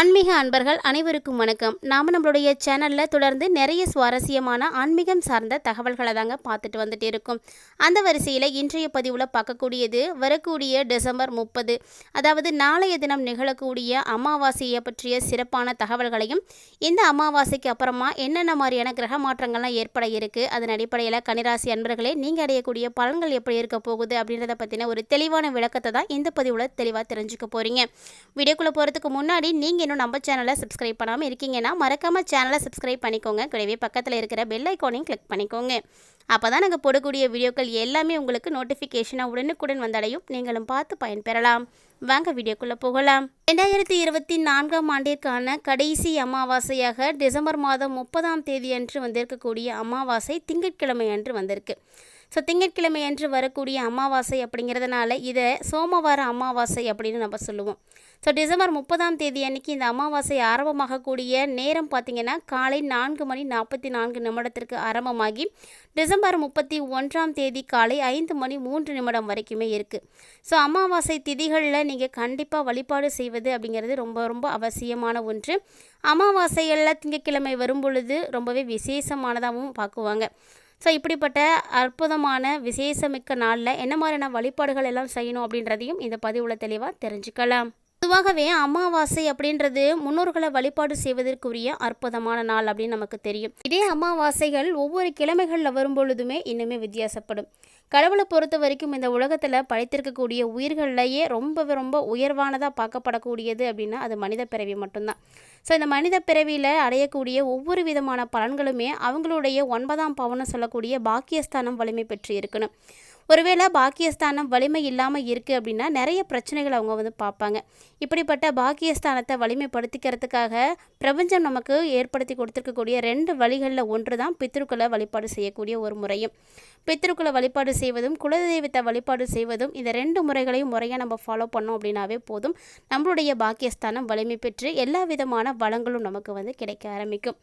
ஆன்மீக அன்பர்கள் அனைவருக்கும் வணக்கம். நாம் நம்மளுடைய சேனலில் தொடர்ந்து நிறைய சுவாரஸ்யமான ஆன்மீகம் சார்ந்த தகவல்களை தாங்க பார்த்துட்டு வந்துட்டு இருக்கோம். அந்த வரிசையில் இன்றைய பதிவில் பார்க்கக்கூடியது வரக்கூடிய டிசம்பர் முப்பது அதாவது நாளைய தினம் நிகழக்கூடிய அமாவாசையை பற்றிய சிறப்பான தகவல்களையும் இந்த அமாவாசைக்கு அப்புறமா என்னென்ன மாதிரியான கிரக மாற்றங்கள்லாம் ஏற்பட இருக்குது அதன் அடிப்படையில் கனிராசி அன்பர்களே நீங்கள் அடையக்கூடிய பலன்கள் எப்படி இருக்க போகுது அப்படின்றத பற்றின ஒரு தெளிவான விளக்கத்தை தான் இந்த பதிவில் தெளிவாக தெரிஞ்சுக்க போகிறீங்க வீடியோக்குள்ளே போகிறதுக்கு முன்னாடி நீங்கள் இன்னும் நம்ம சேனலை சப்ஸ்கிரைப் பண்ணாமல் இருக்கீங்கன்னா மறக்காமல் சேனலை சப்ஸ்கிரைப் பண்ணிக்கோங்க. கூடவே பக்கத்தில் இருக்கிற பெல் ஐக்கானையும் கிளிக் பண்ணிக்கோங்க. அப்போ தான் நாங்கள் போடக்கூடிய வீடியோக்கள் எல்லாமே உங்களுக்கு நோட்டிஃபிகேஷனாக உடனுக்குடன் வந்தடையும். நீங்களும் பார்த்து பயன்பெறலாம். வாங்க வீடியோக்குள்ளே போகலாம். ரெண்டாயிரத்தி இருபத்தி நான்காம் ஆண்டிற்கான கடைசி அமாவாசையாக டிசம்பர் மாதம் முப்பதாம் தேதி அன்று வந்திருக்கக்கூடிய அமாவாசை திங்கட்கிழமை அன்று வந்திருக்கு. ஸோ திங்கட்கிழமை அன்று வரக்கூடிய அமாவாசை அப்படிங்கிறதுனால இதை சோமவார அமாவாசை அப்படின்னு நம்ம சொல்லுவோம். ஸோ டிசம்பர் முப்பதாம் தேதி அன்னைக்கு இந்த அமாவாசை ஆரம்பமாகக்கூடிய நேரம் பார்த்திங்கன்னா காலை நான்கு மணி நாற்பத்தி நான்கு நிமிடத்திற்கு ஆரம்பமாகி டிசம்பர் முப்பத்தி ஒன்றாம் தேதி காலை ஐந்து மணி மூன்று நிமிடம் வரைக்குமே இருக்குது ஸோ அமாவாசை திதிகளில் நீங்கள் கண்டிப்பாக வழிபாடு செய்வது அப்படிங்கிறது ரொம்ப ரொம்ப அவசியமான ஒன்று. அமாவாசைகளில் திங்கட்கிழமை வரும் பொழுது ரொம்பவே விசேஷமானதாகவும் பார்க்குவாங்க. ஸோ இப்படிப்பட்ட அற்புதமான விசேஷமிக்க நாளில் என்ன மாதிரியான வழிபாடுகள் எல்லாம் செய்யணும் அப்படின்றதையும் இந்த பதிவில் தெளிவாக தெரிஞ்சுக்கலாம். பொதுவாகவே அமாவாசை அப்படின்றது முன்னோர்களை வழிபாடு செய்வதற்குரிய அற்புதமான நாள் அப்படின்னு நமக்கு தெரியும். இதே அமாவாசைகள் ஒவ்வொரு கிழமைகளில் வரும் பொழுதுமே இன்னுமே வித்தியாசப்படும். கடவுளை பொறுத்த வரைக்கும் இந்த உலகத்தில் படைத்திருக்கக்கூடிய உயிர்களிலேயே ரொம்ப ரொம்ப உயர்வானதாக பார்க்கப்படக்கூடியது அப்படின்னா அது மனித பிறவி மட்டும்தான். ஸோ இந்த மனித பிறவியில் அடையக்கூடிய ஒவ்வொரு விதமான பலன்களுமே அவங்களுடைய ஒன்பதாம் பவனம் சொல்லக்கூடிய பாக்கியஸ்தானம் வலிமை பெற்று இருக்கணும். ஒருவேளை பாக்கியஸ்தானம் வலிமை இல்லாமல் இருக்குது அப்படின்னா நிறைய பிரச்சனைகளை அவங்க வந்து பார்ப்பாங்க. இப்படிப்பட்ட பாக்கியஸ்தானத்தை வலிமைப்படுத்திக்கிறதுக்காக பிரபஞ்சம் நமக்கு ஏற்படுத்தி கொடுத்துருக்கக்கூடிய ரெண்டு வழிகளில் ஒன்று தான் பித்ருக்களை வழிபாடு செய்யக்கூடிய ஒரு முறையும். பித்ருக்களை வழிபாடு செய்வதும் குலதெய்வத்தை வழிபாடு செய்வதும் இந்த ரெண்டு முறைகளையும் முறையாக நம்ம ஃபாலோ பண்ணோம் அப்படின்னாவே போதும். நம்மளுடைய பாக்கியஸ்தானம் வலிமை பெற்று எல்லா விதமான வளங்களும் நமக்கு வந்து கிடைக்க ஆரம்பிக்கும்.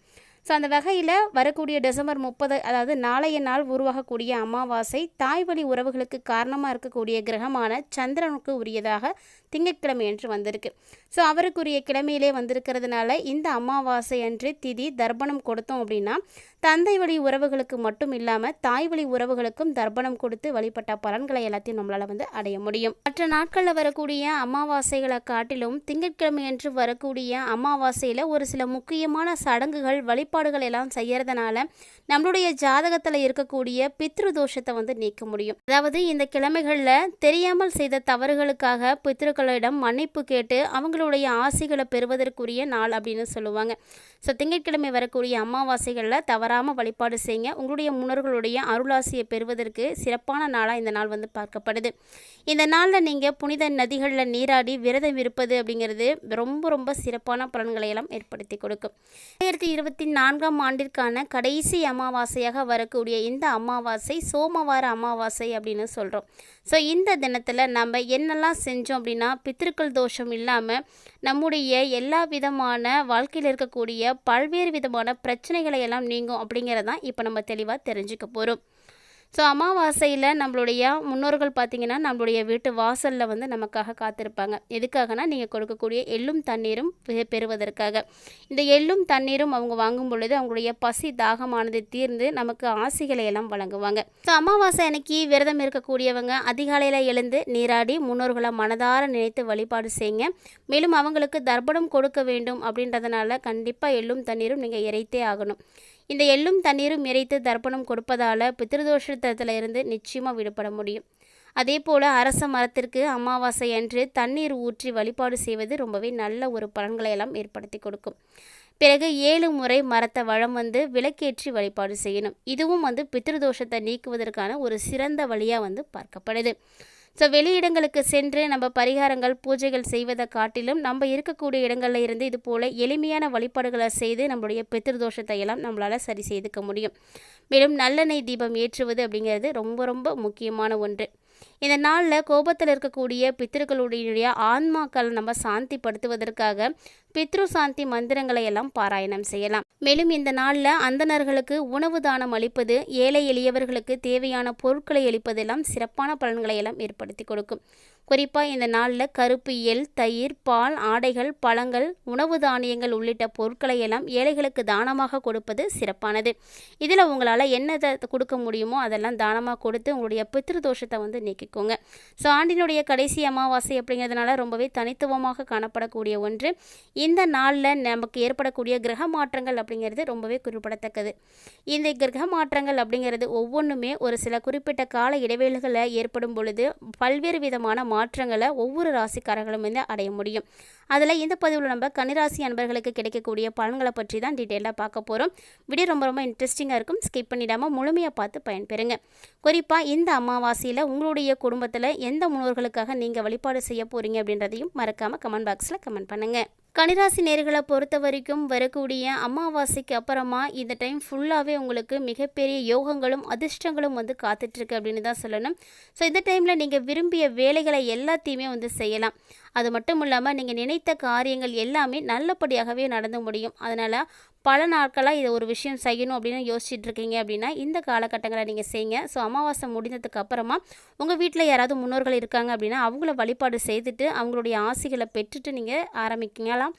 ஸோ அந்த வகையில் வரக்கூடிய டிசம்பர் முப்பது அதாவது நாளைய நாள் உருவாகக்கூடிய அமாவாசை தாய் வழி உறவுகளுக்கு காரணமாக இருக்கக்கூடிய கிரகமான சந்திரனுக்கு உரியதாக திங்கட்கிழமை என்று வந்திருக்கு. ஸோ அவருக்குரிய கிழமையிலே வந்திருக்கிறதுனால இந்த அமாவாசை அன்று திதி தர்ப்பணம் கொடுத்தோம் அப்படின்னா தந்தை வழி உறவுகளுக்கு மட்டும் இல்லாமல் தாய் வழி உறவுகளுக்கும் தர்ப்பணம் கொடுத்து வழிபட்ட பலன்களை எல்லாத்தையும் நம்மளால் வந்து அடைய முடியும். மற்ற நாட்களில் வரக்கூடிய அமாவாசைகளை காட்டிலும் திங்கட்கிழமை என்று வரக்கூடிய அமாவாசையில் ஒரு சில முக்கியமான சடங்குகள் வழிபாடுகள் எல்லாம் செய்யறதுனால நம்மளுடைய ஜாதகத்தில் இருக்கக்கூடிய பித்ரு தோஷத்தை வந்து நீக்க முடியும். அதாவது இந்த கிழமைகளில் தெரியாமல் செய்த தவறுகளுக்காக பித்ருக்களிடம் மன்னிப்பு கேட்டு அவங்களுடைய ஆசைகளை பெறுவதற்குரிய நாள் அப்படின்னு சொல்லுவாங்க. ஸோ திங்கட்கிழமை வரக்கூடிய அமாவாசைகளில் தவறாமல் வழிபாடு செய்யுங்க. உங்களுடைய முன்னோர்களுடைய அருளாசியை பெறுவதற்கு சிறப்பான நாளாக இந்த நாள் வந்து பார்க்கப்படுது. இந்த நாளில் நீங்கள் புனித நதிகளில் நீராடி விரதம் இருப்பது அப்படிங்கிறது ரொம்ப ரொம்ப சிறப்பான பலன்களை எல்லாம் ஏற்படுத்தி கொடுக்கும். ரெண்டாயிரத்தி இருபத்தி நாலு நான்காம் ஆண்டிற்கான கடைசி அமாவாசையாக வரக்கூடிய இந்த அமாவாசை சோமவார அமாவாசை அப்படின்னு சொல்கிறோம் ஸோ இந்த தினத்தில் நம்ம என்னெல்லாம் செஞ்சோம் அப்படின்னா பித்திருக்கள் தோஷம் இல்லாமல் நம்முடைய எல்லா விதமான வாழ்க்கையில் இருக்கக்கூடிய பல்வேறு விதமான பிரச்சனைகளை எல்லாம் நீங்கும் அப்படிங்கிறதான் இப்போ நம்ம தெளிவாக தெரிஞ்சுக்க போகிறோம் ஸோ அமாவாசையில் நம்மளுடைய முன்னோர்கள் பார்த்திங்கன்னா நம்மளுடைய வீட்டு வாசலில் வந்து நமக்காக காத்திருப்பாங்க. எதுக்காகனா நீங்கள் கொடுக்கக்கூடிய எள்ளும் தண்ணீரும் பெ- பெறுவதற்காக. இந்த எள்ளும் தண்ணீரும் அவங்க வாங்கும் பொழுது அவங்களுடைய பசி தாகமானது தீர்ந்து நமக்கு ஆசைகளை எல்லாம் வழங்குவாங்க. ஸோ அமாவாசை அன்னைக்கு விரதம் இருக்கக்கூடியவங்க அதிகாலையில் எழுந்து நீராடி முன்னோர்களை மனதார நினைத்து வழிபாடு செய்யுங்க மேலும் அவங்களுக்கு தர்ப்பணம் கொடுக்க வேண்டும் அப்படின்றதுனால கண்டிப்பாக எள்ளும் தண்ணீரும் நீங்கள் இறைத்தே ஆகணும். இந்த எள்ளும் தண்ணீரும் இறைத்து தர்ப்பணம் கொடுப்பதால் பித்ருதோஷத்தில் இருந்து நிச்சயமாக விடுபட முடியும். அதே போல் அரச மரத்திற்கு அமாவாசை அன்று தண்ணீர் ஊற்றி வழிபாடு செய்வது ரொம்பவே நல்ல ஒரு பலன்களை எல்லாம் ஏற்படுத்தி கொடுக்கும். பிறகு ஏழு முறை மரத்தை வளம் வந்து விளக்கேற்றி வழிபாடு செய்யணும். இதுவும் வந்து பித்ருதோஷத்தை நீக்குவதற்கான ஒரு சிறந்த வழியாக வந்து பார்க்கப்படுது. ஸோ வெளியிடங்களுக்கு சென்று நம்ம பரிகாரங்கள் பூஜைகள் செய்வதை காட்டிலும் நம்ம இருக்கக்கூடிய இடங்களில் இருந்து இது போல் எளிமையான வழிபாடுகளை செய்து நம்மளுடைய பித்திருதோஷத்தை எல்லாம் நம்மளால் சரி செய்துக்க முடியும். மேலும் நல்லெண்ணெய் தீபம் ஏற்றுவது அப்படிங்கிறது ரொம்ப ரொம்ப முக்கியமான ஒன்று. இந்த நாளில் கோபத்தில் இருக்கக்கூடிய பித்திருக்களுடைய ஆன்மாக்களை நம்ம சாந்திப்படுத்துவதற்காக பித்ரு சாந்தி மந்திரங்களை எல்லாம் பாராயணம் செய்யலாம். மேலும் இந்த நாளில் அந்தணர்களுக்கு உணவு தானம் அளிப்பது ஏழை எளியவர்களுக்கு தேவையான பொருட்களை அளிப்பதெல்லாம் சிறப்பான பலன்களை எல்லாம் ஏற்படுத்தி கொடுக்கும். குறிப்பாக இந்த நாளில் கருப்பு எல் தயிர் பால் ஆடைகள் பழங்கள் உணவு தானியங்கள் உள்ளிட்ட பொருட்களை எல்லாம் ஏழைகளுக்கு தானமாக கொடுப்பது சிறப்பானது. இதில் உங்களால் என்னதை கொடுக்க முடியுமோ அதெல்லாம் தானமாக கொடுத்து உங்களுடைய பித்ரு தோஷத்தை வந்து நீக்கிக்கோங்க. ஸோ ஆண்டினுடைய கடைசி அமாவாசை அப்படிங்கிறதுனால ரொம்பவே தனித்துவமாக காணப்படக்கூடிய ஒன்று. இந்த நாளில் நமக்கு ஏற்படக்கூடிய கிரக மாற்றங்கள் அப்படிங்கிறது ரொம்பவே குறிப்பிடத்தக்கது. இந்த கிரக மாற்றங்கள் அப்படிங்கிறது ஒவ்வொன்றுமே ஒரு சில குறிப்பிட்ட கால இடைவேளைகளில் ஏற்படும் பொழுது பல்வேறு விதமான மாற்றங்களை ஒவ்வொரு ராசிக்காரர்களும் வந்து அடைய முடியும். அதில் இந்த பதிவில் நம்ம கன்னிராசி அன்பர்களுக்கு கிடைக்கக்கூடிய பலன்களை பற்றி தான் டீட்டெயிலாக பார்க்க போகிறோம் வீடியோ ரொம்ப ரொம்ப இன்ட்ரெஸ்டிங்காக இருக்கும். ஸ்கிப் பண்ணிடாமல் முழுமையாக பார்த்து பயன்பெறுங்க. குறிப்பாக இந்த அமாவாசையில் உங்களுடைய குடும்பத்தில் எந்த முன்னோர்களுக்காக நீங்கள் வழிபாடு செய்ய போகிறீங்க அப்படின்றதையும் மறக்காமல் கமெண்ட் பாக்ஸில் கமெண்ட் பண்ணுங்கள் கனிராசி நேர்களை பொறுத்த வரைக்கும் வரக்கூடிய அமாவாசைக்கு அப்புறமா இந்த டைம் ஃபுல்லாகவே உங்களுக்கு மிகப்பெரிய யோகங்களும் அதிர்ஷ்டங்களும் வந்து காத்துட்ருக்கு அப்படின்னு தான் சொல்லணும். ஸோ இந்த டைமில் நீங்கள் விரும்பிய வேலைகளை எல்லாத்தையுமே வந்து செய்யலாம். அது மட்டும் இல்லாமல் நீங்கள் நினைத்த காரியங்கள் எல்லாமே நல்லபடியாகவே நடந்து முடியும். அதனால் பல நாட்களாக இதை ஒரு விஷயம் செய்யணும் அப்படின்னு யோசிச்சுட்டு இருக்கீங்க அப்படின்னா இந்த காலகட்டங்களை நீங்கள் செய்யுங்க. ஸோ அமாவாசை முடிந்ததுக்கு அப்புறமா உங்கள் வீட்டில் யாராவது முன்னோர்கள் இருக்காங்க அப்படின்னா அவங்கள வழிபாடு செய்துட்டு அவங்களுடைய ஆசைகளை பெற்றுட்டு நீங்கள் ஆரம்பிக்கலாம்.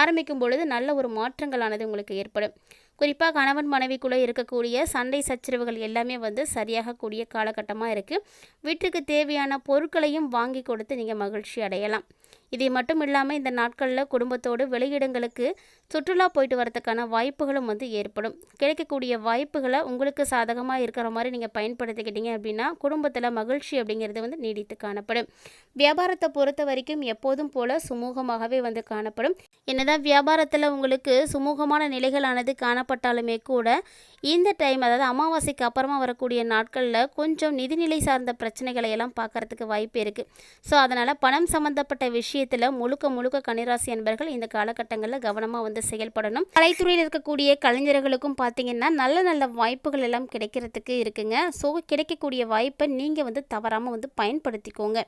ஆரம்பிக்கும் பொழுது நல்ல ஒரு மாற்றங்களானது உங்களுக்கு ஏற்படும். குறிப்பாக கணவன் மனைவிக்குள்ளே இருக்கக்கூடிய சண்டை சச்சரவுகள் எல்லாமே வந்து சரியாகக்கூடிய காலகட்டமாக இருக்குது வீட்டுக்கு தேவையான பொருட்களையும் வாங்கி கொடுத்து நீங்கள் மகிழ்ச்சி அடையலாம். இது மட்டும் இல்லாமல் இந்த நாட்களில் குடும்பத்தோடு வெளியிடங்களுக்கு சுற்றுலா போயிட்டு வரதுக்கான வாய்ப்புகளும் வந்து ஏற்படும். கிடைக்கக்கூடிய வாய்ப்புகளை உங்களுக்கு சாதகமாக இருக்கிற மாதிரி நீங்கள் பயன்படுத்திக்கிட்டீங்க அப்படின்னா குடும்பத்தில் மகிழ்ச்சி அப்படிங்கிறது வந்து நீடித்து காணப்படும். வியாபாரத்தை பொறுத்த வரைக்கும் எப்போதும் போல சுமூகமாகவே வந்து காணப்படும். என்னதான் வியாபாரத்தில் உங்களுக்கு சுமூகமான நிலைகளானது காணப்பட்டாலுமே கூட இந்த டைம் அதாவது அமாவாசைக்கு அப்புறமா வரக்கூடிய நாட்களில் கொஞ்சம் நிதிநிலை சார்ந்த பிரச்சனைகளை எல்லாம் பார்க்கறதுக்கு வாய்ப்பு இருக்குது ஸோ அதனால் பணம் சம்மந்தப்பட்ட விஷயத்தில் முழுக்க முழுக்க கன்னிராசி என்பர்கள் இந்த காலகட்டங்களில் கவனமாக வந்து செயல்படணும். கலைத்துறையில் இருக்கக்கூடிய கலைஞர்களுக்கும் பார்த்தீங்கன்னா நல்ல நல்ல வாய்ப்புகள் எல்லாம் கிடைக்கிறதுக்கு இருக்குங்க. ஸோ கிடைக்கக்கூடிய வாய்ப்பை நீங்கள் வந்து தவறாமல் வந்து பயன்படுத்திக்கோங்க.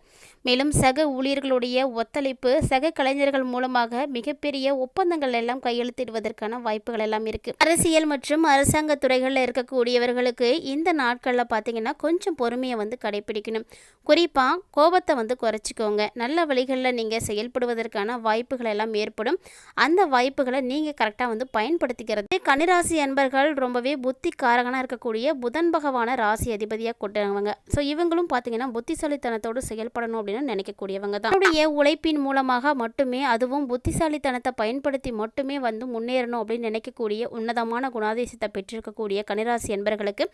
மேலும் சக ஊழியர்களுடைய ஒத்துழைப்பு சக கலைஞர்கள் மூலமாக மிகப்பெரிய ஒப்பந்தங்கள் எல்லாம் கையெழுத்திடுவதற்கான வாய்ப்புகள் எல்லாம் இருக்குது அரசியல் மற்றும் அரசாங்க துறைகளில் இருக்கக்கூடியவர்களுக்கு இந்த நாட்களில் பார்த்தீங்கன்னா கொஞ்சம் பொறுமையை வந்து கடைபிடிக்கணும் குறிப்பாக கோபத்தை வந்து குறைச்சிக்கோங்க. நல்ல வழிகளில் நீங்கள் செயல்படுவதற்கான வாய்ப்புகள் எல்லாம் ஏற்படும். அந்த வாய்ப்புகளை நீங்கள் கரெக்டாக வந்து பயன்படுத்திக்கிறது. கன்னிராசி அன்பர்கள் ரொம்பவே புத்திக்காரகனாக இருக்கக்கூடிய புதன் பகவான ராசி அதிபதியாக கொண்டவங்க. ஸோ இவங்களும் பார்த்தீங்கன்னா புத்திசாலித்தனத்தோடு செயல்படணும் அப்படின்னு நினைக்கக்கூடியவங்க தான். அவருடைய உழைப்பின் மூலமாக மட்டுமே அதுவும் புத்திசாலித்தனத்தை பயன்படுத்தி மட்டுமே வந்து முன்னேறணும் அப்படின்னு நினைக்கக்கூடிய உன்னதமான குணாதிசயத்தை இருக்கக்கூடிய கனிராசி என்பர்களுக்கு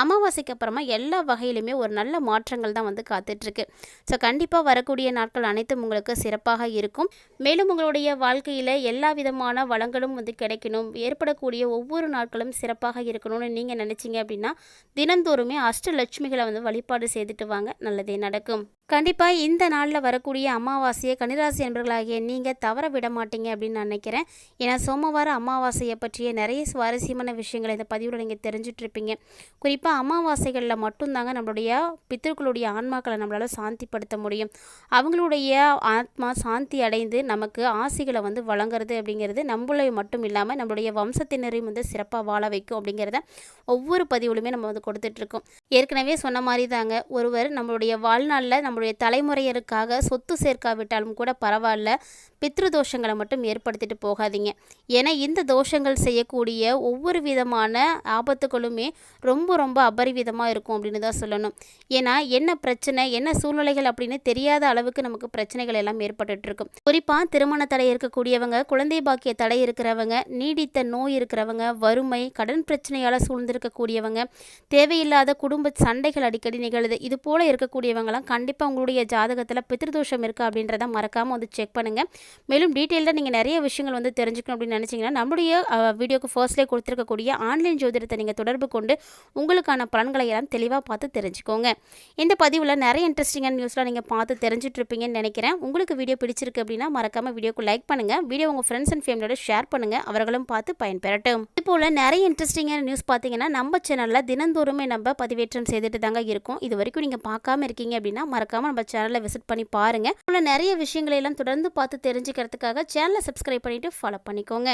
அமாவாசைக்கு அப்புறமா எல்லா வகையிலுமே ஒரு நல்ல மாற்றங்கள் தான் வந்து காத்துட்ருக்கு. ஸோ கண்டிப்பாக வரக்கூடிய நாட்கள் அனைத்தும் உங்களுக்கு சிறப்பாக இருக்கும். மேலும் உங்களுடைய வாழ்க்கையில் எல்லா விதமான வளங்களும் வந்து கிடைக்கணும். ஏற்படக்கூடிய ஒவ்வொரு நாட்களும் சிறப்பாக இருக்கணும்னு நீங்கள் நினச்சிங்க அப்படின்னா தினந்தோறுமே அஷ்டலட்சுமிகளை வந்து வழிபாடு செய்துட்டு வாங்க. நல்லதே நடக்கும். கண்டிப்பாக இந்த நாளில் வரக்கூடிய அமாவாசையை கனிராசி என்பர்களாகிய நீங்கள் தவற விட மாட்டீங்க அப்படின்னு நான் நினைக்கிறேன். ஏன்னா சோமவார அமாவாசையை பற்றிய நிறைய சுவாரஸ்யமான விஷயங்களை இந்த பதிவில் நீங்கள் தெரிஞ்சுட்டு இருப்பீங்க குறிப்பாக அமாவாசைகளில் மட்டும்தாங்க நம்மளுடைய பித்தர்களுடைய ஆன்மாக்களை நம்மளால் சாந்திப்படுத்த முடியும். அவங்களுடைய ஆத்மா சாந்தி அடைந்து நமக்கு ஆசைகளை வந்து வழங்குறது அப்படிங்கிறது நம்மளை மட்டும் இல்லாமல் நம்மளுடைய வம்சத்தினரையும் வந்து சிறப்பாக வாழ வைக்கும் அப்படிங்கிறத ஒவ்வொரு பதிவுலையுமே நம்ம வந்து கொடுத்துட்ருக்கோம். ஏற்கனவே சொன்ன மாதிரி தாங்க ஒருவர் நம்மளுடைய வாழ்நாளில் நம்மளுடைய தலைமுறையருக்காக சொத்து சேர்க்காவிட்டாலும் கூட பரவாயில்ல பித்ரு தோஷங்களை மட்டும் ஏற்படுத்திட்டு போகாதீங்க. ஏன்னா இந்த தோஷங்கள் செய்யக்கூடிய ஒவ்வொரு விதமான ஆபத்துகளுமே ரொம்ப ரொம்ப அபரிவிதமாக இருக்கும் அப்படின்னு தான் சொல்லணும். ஏன்னா என்ன பிரச்சனை என்ன சூழ்நிலைகள் அப்படின்னு தெரியாத அளவுக்கு நமக்கு பிரச்சனைகள் எல்லாம் ஏற்பட்டுட்டு இருக்கும். குறிப்பாக திருமண தடை இருக்கக்கூடியவங்க குழந்தை பாக்கிய தடை இருக்கிறவங்க நீடித்த நோய் இருக்கிறவங்க வறுமை கடன் பிரச்சனையால் சூழ்ந்திருக்கக்கூடியவங்க தேவையில்லாத குடும்ப சண்டைகள் அடிக்கடி நிகழுது. இது போல இருக்கக்கூடியவங்களாம் கண்டிப்பாக உங்களுடைய ஜாதகத்தில் பித்திருதோஷம் இருக்கா அப்படின்றத மறக்காமல் வந்து செக் பண்ணுங்கள் மேலும் டீட்டெயிலாக நீங்கள் நிறைய விஷயங்கள் வந்து தெரிஞ்சுக்கணும் அப்படின்னு நினச்சிங்கன்னா நம்முடைய வீடியோக்கு ஃபர்ஸ்ட்லேயே கொடுத்துருக்கக்கூடிய ஆன்லைன் ஜோதிடத்தை நீங்கள் தொடர்பு கொண்டு உங்களுக்கான பலன்களை எல்லாம் தெளிவாக பார்த்து தெரிஞ்சுக்கோங்க. இந்த பதிவில் நிறைய இன்ட்ரெஸ்டிங்கான நியூஸ்லாம் நீங்கள் பார்த்து தெரிஞ்சுட்டு இருப்பீங்கன்னு நினைக்கிறேன். உங்களுக்கு வீடியோ பிடிச்சிருக்கு அப்படின்னா மறக்காமல் வீடியோக்கு லைக் பண்ணுங்கள் வீடியோ உங்கள் ஃப்ரெண்ட்ஸ் அண்ட் ஃபேமிலியோட ஷேர் பண்ணுங்கள் அவர்களும் பார்த்து பயன்பெறட்டும். இதுபோல் நிறைய இன்ட்ரெஸ்டிங்கான நியூஸ் பார்த்தீங்கன்னா நம்ம சேனலில் தினந்தோறுமே நம்ம பதிவேற்றம் செய்துட்டு தாங்க இருக்கும். இது வரைக்கும் நீங்கள் பார்க்காம இருக்கீங்க அப்படின்னா மறக்காமல் நம்ம சேனலை விசிட் பண்ணி பாருங்கள் உள்ள நிறைய விஷயங்களை எல்லாம் தொடர்ந்து பார்த்து தெரிஞ்சுக்கிறதுக்காக சேனலை சப்ஸ்கிரைப் பண்ணிவிட்டு ஃபாலோ பண்ணிக்கோங்க.